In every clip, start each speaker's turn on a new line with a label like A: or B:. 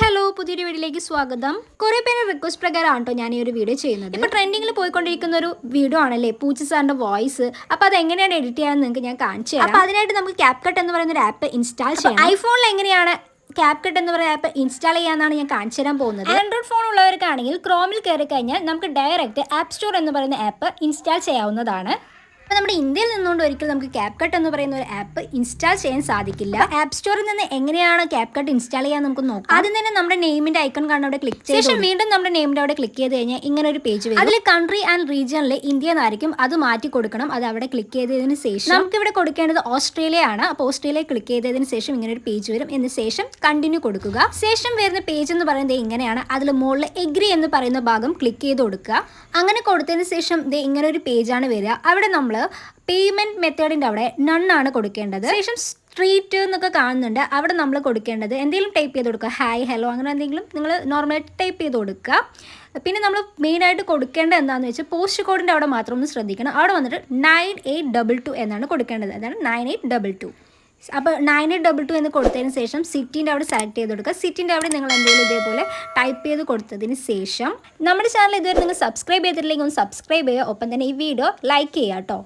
A: Hello പുതിയൊരു വീഡിയോയിലേക്ക് സ്വാഗതം. കുറെ പേര് റിക്വസ്റ്റ് പ്രകാരമാണ് കേട്ടോ ഞാൻ ഈ ഒരു വീഡിയോ ചെയ്യുന്നത്. ഇപ്പൊ ട്രെൻഡിങ്ങിൽ പോയിക്കൊണ്ടിരിക്കുന്ന ഒരു വീഡിയോ ആണല്ലേ പൂച്ച സാറിന്റെ വോയിസ് അപ്പൊ അത് എങ്ങനെയാണ് എഡിറ്റ് ചെയ്യാൻ നിങ്ങൾക്ക് ഞാൻ കാണിച്ചു തരാം. അപ്പൊ അതിനായിട്ട് നമുക്ക് ക്യാപ്കട്ട് എന്ന് പറയുന്ന ഒരു ആപ്പ് ഇൻസ്റ്റാൾ ചെയ്യാം ഐഫോണിൽ എങ്ങനെയാണ് ക്യാപ്കട്ട് എന്ന് പറയുന്ന ആപ്പ് ഇൻസ്റ്റാൾ ചെയ്യാന്നാണ് ഞാൻ കാണിച്ചു തരാൻ പോകുന്നത്. ആൻഡ്രോയിഡ് ഫോൺ ഉള്ളവർക്കാണെങ്കിൽ ക്രോമിൽ കയറി കഴിഞ്ഞാൽ നമുക്ക് ഡയറക്റ്റ് ആപ്പ് സ്റ്റോർ എന്ന് പറയുന്ന ആപ്പ് ഇൻസ്റ്റാൾ ചെയ്യാവുന്നതാണ്. അപ്പോൾ നമ്മുടെ ഇന്ത്യയിൽ നിന്നുകൊണ്ട് ഒരിക്കലും നമുക്ക് ക്യാപ്കട്ട് എന്ന് പറയുന്ന ഒരു ആപ്പ് ഇൻസ്റ്റാൾ ചെയ്യാൻ സാധിക്കില്ല. ആപ്പ് സ്റ്റോറിൽ നിന്ന് എങ്ങനെയാണ് ക്യാപ്കട്ട് ഇൻസ്റ്റാൾ ചെയ്യാൻ നമുക്ക് നോക്കാം. ആദ്യം തന്നെ നമ്മുടെ നെയിമിന്റെ ഐക്കൺ കാണാൻ അവിടെ ക്ലിക്ക് ചെയ്ത്. ശേഷം വീണ്ടും നമ്മുടെ നെയിമിന്റെ അവിടെ ക്ലിക്ക് ചെയ്ത് കഴിഞ്ഞാൽ ഇങ്ങനെ ഒരു പേജ് വരും. അതിൽ കൺട്രി ആൻഡ് റീജിയനിൽ ഇന്ത്യ എന്നായിരിക്കും. അത് മാറ്റി കൊടുക്കണം. അത് അവിടെ ക്ലിക്ക് ചെയ്തതിന് ശേഷം നമുക്ക് ഇവിടെ കൊടുക്കേണ്ടത് ഓസ്ട്രേലിയ ആണ് അപ്പോൾ ഓസ്ട്രേലിയ ക്ലിക്ക് ചെയ്തതിന് ശേഷം ഇങ്ങനെ ഒരു പേജ് വരും. എന്ന് ശേഷം കണ്ടിന്യൂ കൊടുക്കുക. ശേഷം വരുന്ന പേജ് എന്ന് പറയുന്നത് ഇങ്ങനെയാണ്. അതിൽ മുകളിൽ എഗ്രി എന്ന് പറയുന്ന ഭാഗം ക്ലിക്ക് ചെയ്ത് കൊടുക്കുക. അങ്ങനെ കൊടുത്തതിന് ശേഷം ഇങ്ങനെ ഒരു പേജാണ് വരിക. അവിടെ നമ്മൾ പേയ്മെന്റ് മെത്തേഡിന്റെ അവിടെ നൺ ആണ് കൊടുക്കേണ്ടത്. ശേഷം സ്ട്രീറ്റ് എന്നൊക്കെ കാണുന്നുണ്ട്. അവിടെ നമ്മൾ കൊടുക്കേണ്ടത് എന്തെങ്കിലും ടൈപ്പ് ചെയ്ത് കൊടുക്കുക. ഹായ് ഹലോ അങ്ങനെ എന്തെങ്കിലും നിങ്ങൾ നോർമലായിട്ട് ടൈപ്പ് ചെയ്ത് കൊടുക്കുക. പിന്നെ നമ്മൾ മെയിനായിട്ട് കൊടുക്കേണ്ട എന്താണെന്ന് വെച്ചാൽ പോസ്റ്റ് കോഡിന്റെ അവിടെ മാത്രം ഒന്ന് ശ്രദ്ധിക്കണം. അവിടെ വന്നിട്ട് നയൻ എയ്റ്റ് ഡബിൾ ടു എന്നാണ് കൊടുക്കേണ്ടത്. അതാണ് നയൻ എയ്റ്റ് ഡബിൾ ടു അപ്പോൾ നയൻ എയ്റ്റ് ഡബിൾ ടു എന്ന് കൊടുത്തതിന് ശേഷം സിറ്റിന്റെ അവിടെ സെലക്ട് ചെയ്ത് കൊടുക്കുക. സിറ്റിന്റെ അവിടെ നിങ്ങൾ എന്തെങ്കിലും ഇതേപോലെ ടൈപ്പ് ചെയ്ത് കൊടുത്തതിന് ശേഷം നമ്മുടെ ചാനൽ ഇതുവരെ നിങ്ങൾ സബ്സ്ക്രൈബ് ചെയ്തിട്ടില്ലെങ്കിൽ ഒന്ന് സബ്സ്ക്രൈബ് ചെയ്യുക. ഒപ്പം തന്നെ ഈ വീഡിയോ ലൈക്ക് ചെയ്യുക കേട്ടോ.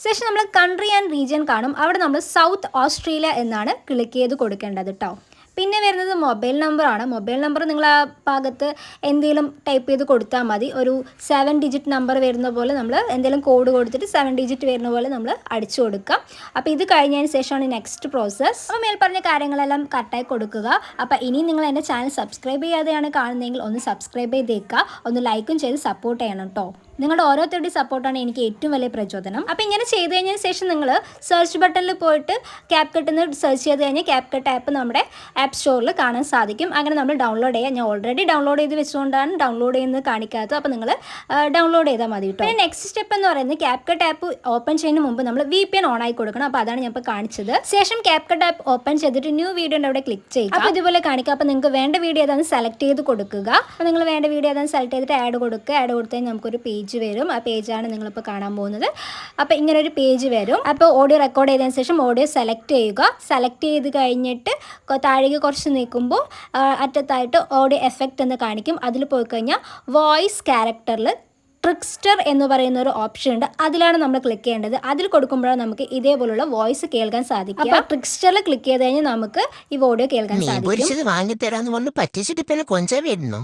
A: ശേഷം നമ്മൾ കൺട്രി ആൻഡ് റീജിയൻ കാണും. അവിടെ നമ്മൾ സൗത്ത് ഓസ്ട്രേലിയ എന്നാണ് ക്ലിക്ക് ചെയ്ത് കൊടുക്കേണ്ടത് കേട്ടോ. പിന്നെ വരുന്നത് മൊബൈൽ നമ്പറാണ്. മൊബൈൽ നമ്പർ നിങ്ങൾ ആ ഭാഗത്ത് എന്തെങ്കിലും ടൈപ്പ് ചെയ്ത് കൊടുത്താൽ മതി. ഒരു സെവൻ ഡിജിറ്റ് നമ്പർ വരുന്ന പോലെ നമ്മൾ എന്തെങ്കിലും കോഡ് കൊടുത്തിട്ട് സെവൻ ഡിജിറ്റ് വരുന്ന പോലെ നമ്മൾ അടിച്ചു കൊടുക്കാം. അപ്പോൾ ഇത് കഴിഞ്ഞതിന് ശേഷമാണ് നെക്സ്റ്റ് പ്രോസസ്സ് അപ്പോൾ മേൽ പറഞ്ഞ കാര്യങ്ങളെല്ലാം കറക്റ്റായി കൊടുക്കുക. അപ്പോൾ ഇനി നിങ്ങൾ എന്റെ ചാനൽ സബ്സ്ക്രൈബ് ചെയ്യാതെയാണ് കാണുന്നതെങ്കിൽ ഒന്ന് സബ്സ്ക്രൈബ് ചെയ്തേക്കുക. ഒന്ന് ലൈക്കും ചെയ്ത് സപ്പോർട്ട് ചെയ്യണം കേട്ടോ നിങ്ങളുടെ ഓരോരുത്തരുടെയും സപ്പോർട്ടാണ് എനിക്ക് ഏറ്റവും വലിയ പ്രചോദനം. അപ്പോൾ ഇങ്ങനെ ചെയ്ത് കഴിഞ്ഞതിന് ശേഷം നിങ്ങൾ സെർച്ച് ബട്ടണിൽ പോയിട്ട് ക്യാപ് കട്ട് എന്ന് സെർച്ച് ചെയ്ത് കഴിഞ്ഞാൽ ക്യാപ് കട്ട് ആപ്പ് നമ്മുടെ ആപ്പ് സ്റ്റോറിൽ കാണാൻ സാധിക്കും. അങ്ങനെ നമ്മൾ ഡൗൺലോഡ് ചെയ്യാം. ഞാൻ ഓൾറെഡി ഡൗൺലോഡ് ചെയ്ത് വെച്ചുകൊണ്ടാണ് ഡൗൺലോഡ് ചെയ്യുന്നത് കാണിക്കാത്തത്. അപ്പോൾ നിങ്ങൾ ഡൗൺലോഡ് ചെയ്താൽ മതി കേട്ടോ പിന്നെ നെക്സ്റ്റ് സ്റ്റെപ്പ് എന്ന് പറയുന്നത് ക്യാപ് കട്ട് ആപ്പ് ഓപ്പൺ ചെയ്യുന്നതിന് മുമ്പ് നമ്മൾ വി പി എൻ ഓൺ ആയി കൊടുക്കണം. അപ്പോൾ അതാണ് ഞാൻ ഇപ്പോൾ കാണിച്ചത്. ശേഷം ക്യാപ് കട്ട് ആപ്പ് ഓപ്പൺ ചെയ്തിട്ട് ന്യൂ വീഡിയോ അവിടെ ക്ലിക്ക് ചെയ്യുക. അപ്പോൾ ഇതുപോലെ കാണിക്കുക അപ്പോൾ നിങ്ങൾക്ക് വേണ്ട വീഡിയോ ഏതാണ് സെലക്ട് ചെയ്ത് കൊടുക്കുക. അപ്പോൾ നിങ്ങൾ വേണ്ട വീഡിയോ ഏതാണ് സെലക്ട് ചെയ്തിട്ട് ആഡ് കൊടുക്കുക. ആഡ് കൊടുത്താൽ നമുക്കൊരു പേജ് വരും. ആ പേജാണ് നിങ്ങളിപ്പോൾ കാണാൻ പോകുന്നത്. അപ്പോൾ ഇങ്ങനെ ഒരു പേജ് വരും. അപ്പോൾ ഓഡിയോ റെക്കോർഡ് ചെയ്തതിന് ശേഷം ഓഡിയോ സെലക്ട് ചെയ്യുക. സെലക്ട് ചെയ്ത് കഴിഞ്ഞിട്ട് താഴേക്ക് കുറച്ച് നീക്കുമ്പോൾ അറ്റത്തായിട്ട് ഓഡിയോ എഫക്റ്റ് എന്ന് കാണിക്കും. അതിൽ പോയി കഴിഞ്ഞാൽ വോയിസ് ക്യാരക്ടറിൽ ട്രിക്സ്റ്റർ എന്ന് പറയുന്ന ഒരു ഓപ്ഷൻ ഉണ്ട്. അതിലാണ് നമ്മൾ ക്ലിക്ക് ചെയ്യേണ്ടത്. അതിൽ കൊടുക്കുമ്പോഴാണ് നമുക്ക് ഇതേപോലുള്ള വോയിസ് കേൾക്കാൻ സാധിക്കും അപ്പോൾ ട്രിക്സ്റ്ററിൽ ക്ലിക്ക് ചെയ്ത് കഴിഞ്ഞാൽ നമുക്ക് ഈ ഓഡിയോ കേൾക്കാൻ സാധിക്കും.
B: വാങ്ങിത്തരാന്ന് പറഞ്ഞു പറ്റിച്ചിട്ട് കൊഞ്ചാൻ വരുന്നു.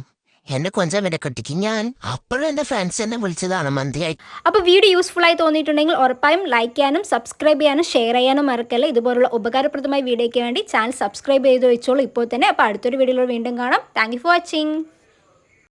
B: എന്നെ കൊഞ്ചവന്റെ കെട്ടിക്ക് ഞാൻ. അപ്പോഴും എന്റെ ഫ്രണ്ട്സ് എന്നെ വിളിച്ചതാണ് മന്തിയായി.
A: അപ്പോൾ വീഡിയോ യൂസ്ഫുൾ ആയി തോന്നിയിട്ടുണ്ടെങ്കിൽ ഉറപ്പായും ലൈക്ക് ചെയ്യാനും സബ്സ്ക്രൈബ് ചെയ്യാനും ഷെയർ ചെയ്യാനും മറക്കല്ല. ഇതുപോലുള്ള ഉപകാരപ്രദമായ വീഡിയോയ്ക്ക് വേണ്ടി ചാനൽ സബ്സ്ക്രൈബ് ചെയ്ത് വെച്ചോളൂ. ഇപ്പോൾ തന്നെ. അപ്പോൾ അടുത്തൊരു വീഡിയോയിൽ വീണ്ടും കാണാം. Thank for watching